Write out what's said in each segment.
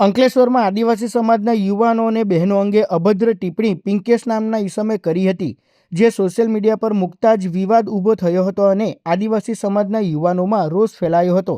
અંકલેશ્વરમાં આદિવાસી સમાજના યુવાનો અને બહેનો અંગે અભદ્ર ટિપ્પણી પિંકેશ નામના ઈસમે કરી હતી, જે સોશિયલ મીડિયા પર મૂકતા જ વિવાદ ઊભો થયો હતો અને આદિવાસી સમાજના યુવાનોમાં રોષ ફેલાયો હતો.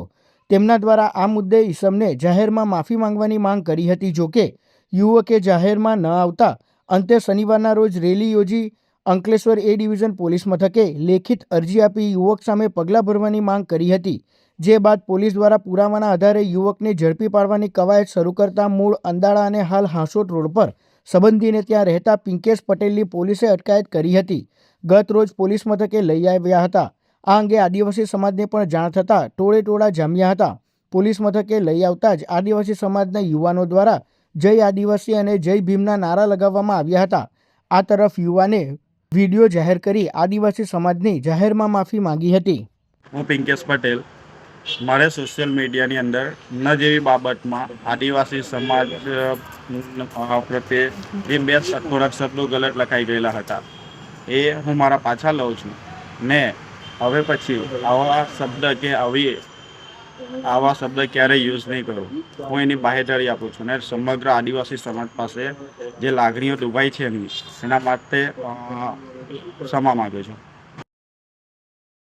તેમના દ્વારા આ મુદ્દે ઈસમને જાહેરમાં માફી માંગવાની માંગ કરી હતી, જોકે યુવકે જાહેરમાં ન આવતા અંતે શનિવારના રોજ રેલી યોજી અંકલેશ્વર એ ડિવિઝન પોલીસ મથકે લેખિત અરજી આપી યુવક સામે પગલાં ભરવાની માંગ કરી હતી. જે બાદ પોલીસ દ્વારા પુરાવાના આધારે યુવકને ઝડપી પાડવાની કવાયત શરૂ કરતા મૂળ અંદાળા અને હાલ હાંસોટ રોડ પર સંબંધીને ત્યાં રહેતા પિંકેશ પટેલની પોલીસે અટકાયત કરી હતી. ગત રોજ પોલીસ મથકે લઈ આવ્યા હતા. આ અંગે આદિવાસી સમાજને પણ જાણ થતાં ટોળે ટોળા જામ્યા હતા. પોલીસ મથકે લઈ આવતા જ આદિવાસી સમાજના યુવાનો દ્વારા જય આદિવાસી અને જય ભીમના નારા લગાવવામાં આવ્યા હતા. આ તરફ યુવાને વીડિયો જાહેર કરી આદિવાસી સમાજની જાહેરમાં માફી માંગી હતી. હું પિંકેશ પટેલ. મારે સોશિયલ મીડિયાની અંદર ન જેવી બાબતમાં આદિવાસી સમાજ પ્રત્યે એ બે થોડાક શબ્દો ગલત લખાઈ ગયેલા હતા, એ હું મારા પાછા લઉં છું. ને હવે પછી આવા શબ્દ કે આવી આવા શબ્દ ક્યારેય યુઝ નહીં કરો. હું એની બાહેધરી આપું છું ને સમગ્ર આદિવાસી સમાજ પાસે જે લાગણીઓ દુભાઈ છે એમની, એના માટે ક્ષમા માગું છું.